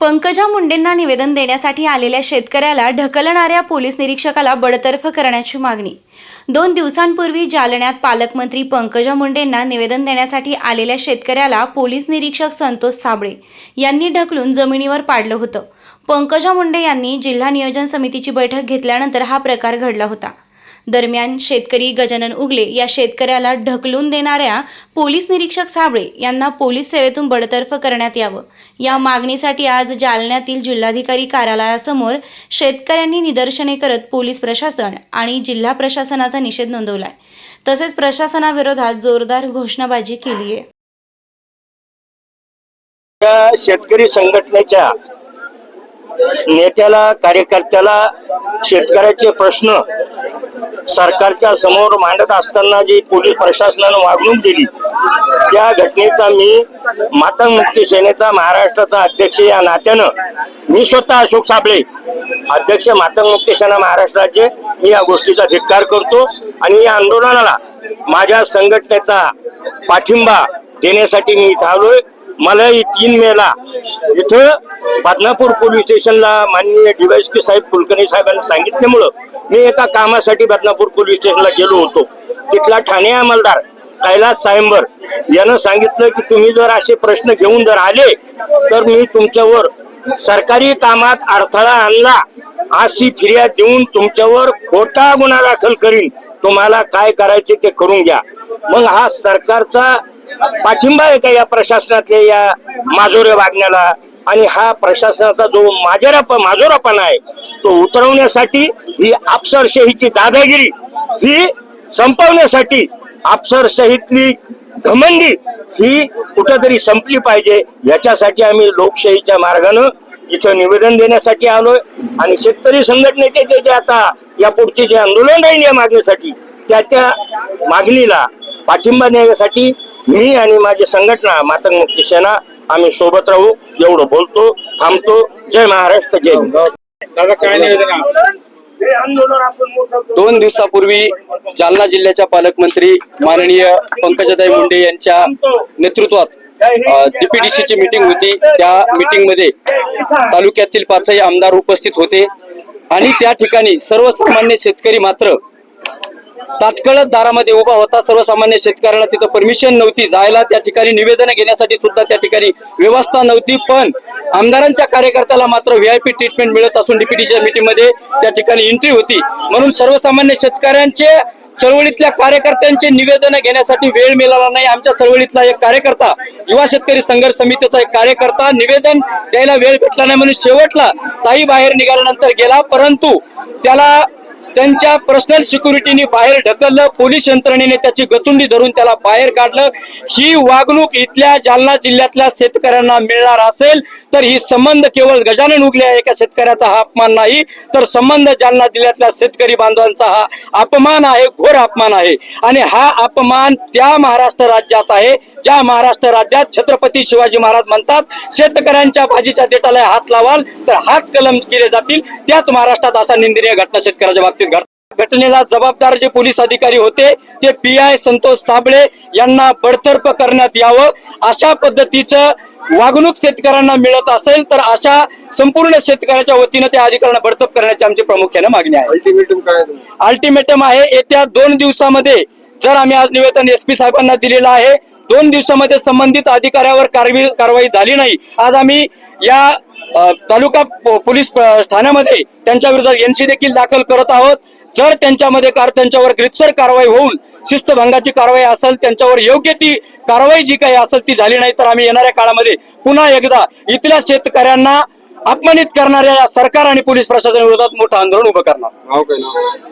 पंकजा मुंडेंना निवेदन देण्यासाठी आलेल्या शेतकऱ्याला ढकलणाऱ्या पोलीस निरीक्षकाला बडतर्फ करण्याची मागणी. दोन दिवसांपूर्वी जालन्यात पालकमंत्री पंकजा मुंडेंना निवेदन देण्यासाठी आलेल्या शेतकऱ्याला पोलीस निरीक्षक संतोष साबळे यांनी ढकलून जमिनीवर पाडलं होतं. पंकजा मुंडे यांनी जिल्हा नियोजन समितीची बैठक घेतल्यानंतर हा प्रकार घडला होता. दरम्यान शेतकरी गजानन उगले या शेतकऱ्याला ढकलून देणाऱ्या पोलीस निरीक्षक साबळे यांना पोलीस सेवेतून बडतर्फ करण्यात यावं. या मागणीसाठी आज जालन्यातील जिल्हाधिकारी कार्यालयासमोर शेतकऱ्यांनी निदर्शने करत पोलीस प्रशासन आणि जिल्हा प्रशासनाचा निषेध नोंदवलाय. तसेच प्रशासनाविरोधात जोरदार घोषणाबाजी केली आहे. त्या शेतकरी संघटनेच्या नेत्याला कार्यकर्त्याला शेतकऱ्याचे प्रश्न सरकारच्या समोर मांडत असताना जी पोलीस प्रशासनानं वागणूक दिली त्या घटनेचा मी मातंग मुक्ती सेनेचा महाराष्ट्राचा अध्यक्ष या नात्यानं मी स्वतः अशोक साबळे अध्यक्ष मातंग मुक्ती सेना महाराष्ट्राचे मी या गोष्टीचा धिक्कार करतो आणि या आंदोलनाला माझ्या संघटनेचा पाठिंबा देण्यासाठी मी इथं आलोय. मला तीन मेला इथं बदनापूर पोलीस स्टेशनला माननीय डीवायसपी साहेब कुलकर्णी साहेबांनी सांगितल्यामुळं मी एका कामासाठी बदनापूर पोलीस स्टेशनला गेलो होतो. तिथला ठाणे अंमलदार कैलास सायंबर यानं सांगितलं की तुम्ही जर असे प्रश्न घेऊन जर आले तर मी तुमच्यावर सरकारी कामात अडथळा आणला. अशी फिर्याद देऊन तुमच्यावर खोटा गुन्हा दाखल करीन. तुम्हाला काय करायचे ते करून घ्या. मग हा सरकारचा पाठिंबा आहे का या प्रशासनातल्या या माजोऱ्या वागण्याला? आणि हा प्रशासनाचा जो माजरा माजोरापणा आहे तो उतरवण्यासाठी ही अफसरशाहीची दादागिरी ही संपवण्यासाठी अफसरशाहीतली घमंडी ही कुठंतरी संपली पाहिजे याच्यासाठी आम्ही लोकशाहीच्या मार्गानं इथं निवेदन देण्यासाठी आलोय. आणि शेतकरी संघटनेचे जे जे आता या पुढचे जे आंदोलन राहील या मागणीसाठी त्या त्या मागणीला पाठिंबा देण्यासाठी मी आणि माझी संघटना मातंग मुक्ती सेना आम्ही सोबत राहू एवढं बोलतो थांबतो जय महाराष्ट्र जय हिंद. दादा काय निवेदन आहे आज? हे आंदोलन आपण मोठं करू. दोन दिवसापूर्वी जालना जिल्ह्याच्या पालकमंत्री माननीय पंकजाताई मुंडे यांच्या नेतृत्वात डीपीडीसी ची मीटिंग होती त्या मीटिंगमध्ये तालुक्यातील पाचही आमदार उपस्थित होते आणि त्या ठिकाणी सर्वसामान्य शेतकरी मात्र तात्काळ दारामध्ये उभा होता. सर्वसामान्य शेतकऱ्याला तिथं परमिशन नव्हती. जायला त्या ठिकाणी निवेदन घेण्यासाठी सुद्धा त्या ठिकाणी व्यवस्था नव्हती. पण आमदारांच्या कार्यकर्त्याला मात्र व्हीआयपी ट्रीटमेंट मिळत असून डीपीटीच्या मीटिंगमध्ये त्या ठिकाणी एंट्री होती. म्हणून सर्वसामान्य शेतकऱ्यांचे चळवळीतल्या कार्यकर्त्यांचे निवेदन घेण्यासाठी वेळ मिळाला नाही. आमच्या चळवळीतला एक कार्यकर्ता युवा शेतकरी संघर्ष समितीचा एक कार्यकर्ता निवेदन द्यायला वेळ भेटला नाही. म्हणून शेवटला ताई बाहेर निघाल्यानंतर गेला. परंतु त्याला त्यांच्या पर्सनल सिक्युरिटीने बाहेर ढकललं पोलीस यंत्रणेने त्याची गचुंडी धरून त्याला बाहेर काढलं. ही वागणूक इथल्या जालना जिल्ह्यातल्या शेतकऱ्यांना मिळणार असेल तर ही संबंध केवळ गजानन उगले आहे एका शेतकऱ्याचा हा अपमान नाही? तर संबंध जालना जिल्ह्यातल्या शेतकरी बांधवांचा हा अपमान आहे घोर अपमान आहे. आणि हा अपमान त्या महाराष्ट्र राज्यात आहे ज्या महाराष्ट्र राज्यात छत्रपती शिवाजी महाराज म्हणतात शेतकऱ्यांच्या भाजीच्या देठाला हात लावाल तर हात कलम केले जातील. त्याच महाराष्ट्रात असा निंदनीय घटना शेतकऱ्याच्या बाबतीत घडतात घटनेला जबाबदार जे पोलीस अधिकारी होते ते पी आय संतोष साबळे यांना बडतर्फ करण्यात यावं. अशा पद्धतीचं वागणूक शेतकऱ्यांना मिळत असेल तर अशा संपूर्ण शेतकऱ्याच्या वतीनं त्या अधिकाऱ्यांना बडतर्फ करण्याची आमची प्रामुख्याने मागणी आहे. अल्टिमेटम काय? अल्टिमेटम आहे येत्या दोन दिवसामध्ये जर आम्ही आज निवेदन एसपी साहेबांना दिलेलं आहे दोन दिवसामध्ये संबंधित अधिकाऱ्यावर कारवाई कारवाई झाली नाही. आज आम्ही या तालुका पोलीस ठाण्यामध्ये त्यांच्या विरोधात एनसी देखील दाखल करत आहोत. जर त्यांच्यामध्ये कार त्यांच्यावर ग्रितसर कारवाई होऊन शिस्तभंगाची कारवाई असेल त्यांच्यावर योग्य ती कारवाई जी काही असेल ती झाली नाही तर आम्ही येणाऱ्या काळामध्ये पुन्हा एकदा इथल्या शेतकऱ्यांना अपमानित करणाऱ्या या सरकार आणि पोलीस प्रशासनाविरोधात मोठं आंदोलन उभं करणार.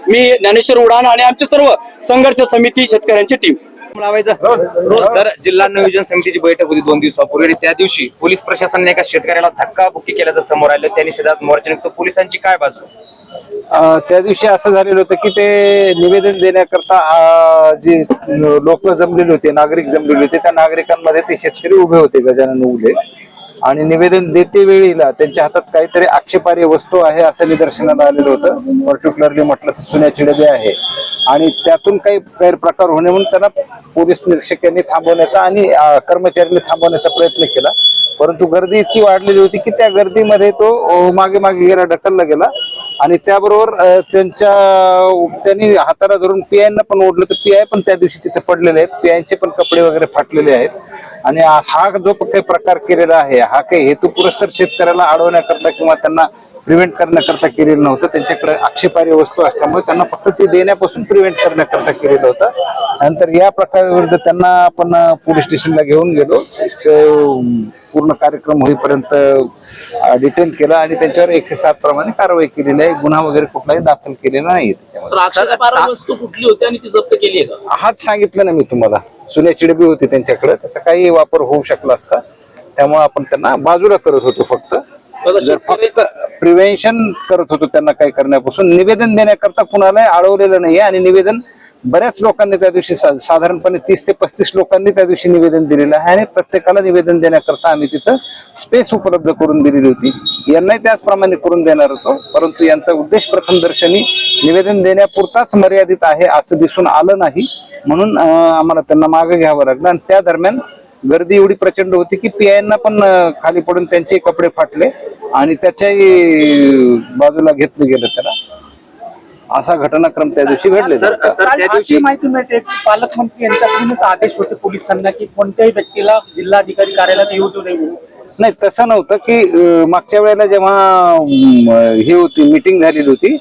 मी ज्ञानेश्वर उडान आणि आमचे सर्व संघर्ष समिती शेतकऱ्यांची टीम लावायचं? सर जिल्हा नियोजन समितीची बैठक होती दोन दिवसापूर्वी त्या दिवशी पोलीस प्रशासनाने एका शेतकऱ्याला धक्काबुक्की केल्याचं समोर आलं. त्या निषेधात मोर्चा निघतो पोलिसांची काय बाजू? त्या दिवशी असं झालेलं होतं की ते निवेदन देण्याकरता जे लोक जमलेले होते नागरिक जमलेले होते त्या नागरिकांमध्ये ते शेतकरी उभे होते गजानन उगले. आणि निवेदन देते वेळीला त्यांच्या हातात काहीतरी आक्षेपार्ह वस्तू आहे असं निदर्शनाला आलेलं होतं. पर्टिक्युलरली म्हटलं तर चुन्याची डबे आहे. आणि त्यातून काही गैरप्रकार होणे म्हणून त्यांना पोलीस निरीक्षकांनी थांबवण्याचा आणि कर्मचाऱ्यांनी थांबवण्याचा प्रयत्न केला. परंतु गर्दी इतकी वाढलेली होती की त्या गर्दीमध्ये तो मागे मागे गेला ढकलला गेला. आणि त्याबरोबर त्यांच्या त्यांनी हाताला धरून पियांना पण ओढलं तर पियाय पण त्या दिवशी तिथे पडलेले आहेत. पियांचे पण कपडे वगैरे फाटलेले आहेत. आणि हा जो काही प्रकार केलेला आहे हा काही हेतुपुरस्सर शेतकऱ्याला अडवण्याकरता किंवा त्यांना प्रिव्हेंट करण्याकरता केलेलं नव्हतं. त्यांच्याकडे आक्षेपार्ह वस्तू असल्यामुळे त्यांना फक्त ती देण्यापासून प्रिव्हेंट करण्याकरता केलेलं होतं. नंतर या प्रकाराविरुद्ध त्यांना आपण पोलीस स्टेशनला घेऊन गेलो. पूर्ण कार्यक्रम होईपर्यंत डिटेन केला आणि त्यांच्यावर एकशे सात प्रमाणे कारवाई केलेली आहे. गुन्हा वगैरे कुठलाही दाखल केलेला नाही त्याच्यामध्ये. राष्ट्रपारा वस्तू कुठली होती आणि ती जप्त केली आहे का? हाच सांगितलं ना मी तुम्हाला. सोन्याची डबी होती त्यांच्याकडे. त्याचा काही वापर होऊ शकला असता. त्यामुळे आपण त्यांना बाजूला करत होतो फक्त. जर फक्त प्रिव्हेन्शन करत होतो त्यांना काही करण्यापासून निवेदन देण्याकरता कुणालाही अडवलेलं नाही आणि निवेदन बऱ्याच लोकांनी त्या दिवशी साधारणपणे तीस ते पस्तीस लोकांनी त्या दिवशी निवेदन दिलेलं आहे आणि प्रत्येकाला निवेदन देण्याकरता आम्ही तिथं स्पेस उपलब्ध करून दिलेली होती. यांनाही त्याचप्रमाणे करून देणार होतो परंतु यांचा उद्देश प्रथमदर्शनी निवेदन देण्यापुरताच मर्यादित आहे असं दिसून आलं नाही. म्हणून आम्हाला त्यांना मागे घ्यावं लागलं आणि त्या दरम्यान गर्दी एवढी प्रचंड होती की पीआयना पण खाली पडून त्यांचे कपडे फाटले आणि त्याच्याही बाजूला घेतलं गेलं त्याला. असा घटनाक्रम त्या दिवशी घडलेला सर त्या दिवशी माहिती मिळते पालकमंत्री यांच्याकडूनच आदेश होते पोलिसांना की कोणत्याही व्यक्तीला जिल्हाधिकारी कार्यालयात येऊ देऊ नये. नाही तसं नव्हतं की मागच्या वेळेला जेव्हा ही होती मीटिंग झालेली होती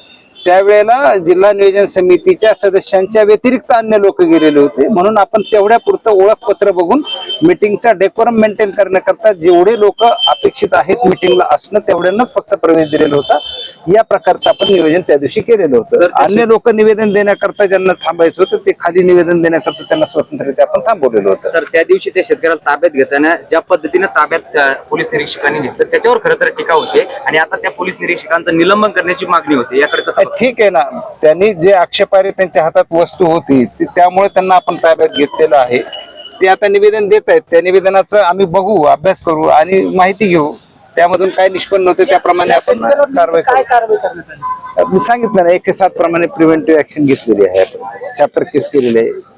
त्यावेळेला जिल्हा नियोजन समितीच्या सदस्यांच्या व्यतिरिक्त अन्य लोक गेलेले होते. म्हणून आपण तेवढ्या पुरतं ओळखपत्र बघून मिटिंगचा डेकोरम मेंटेन करण्याकरता जेवढे लोक अपेक्षित आहेत मिटिंगला असणं तेवढ्यांनाच फक्त प्रवेश दिलेला होता. या प्रकारचं आपण नियोजन त्या दिवशी केलेलं होतं. अन्य लोक निवेदन देण्याकरता ज्यांना थांबायचं होतं ते खाली निवेदन देण्याकरता त्यांना स्वतंत्ररित्या आपण थांबवलेलं होतं. सर त्या दिवशी त्या शेतकऱ्याला ताब्यात घेताना ज्या पद्धतीने ताब्यात पोलीस निरीक्षकांनी घेतलं त्याच्यावर खरं तर टीका होते आणि आता त्या पोलीस निरीक्षकांचं निलंबन करण्याची मागणी होते. याकडे कसं ठीक आहे ना. त्यांनी जे आक्षेपार्ह त्यांच्या हातात वस्तू होती ती त्यामुळे त्यांना आपण ताब्यात घेतलेलं आहे. ते आता निवेदन देत आहेत. त्या निवेदनाचं आम्ही बघू अभ्यास करू आणि माहिती घेऊ. त्यामधून काय निष्पन्न होते त्याप्रमाणे आपण कारवाई करू. मी सांगितलं ना एकशे सात प्रमाणे प्रिव्हेंटिव्ह ऍक्शन घेतलेली आहे. चॅप्टर केस केलेली आहे.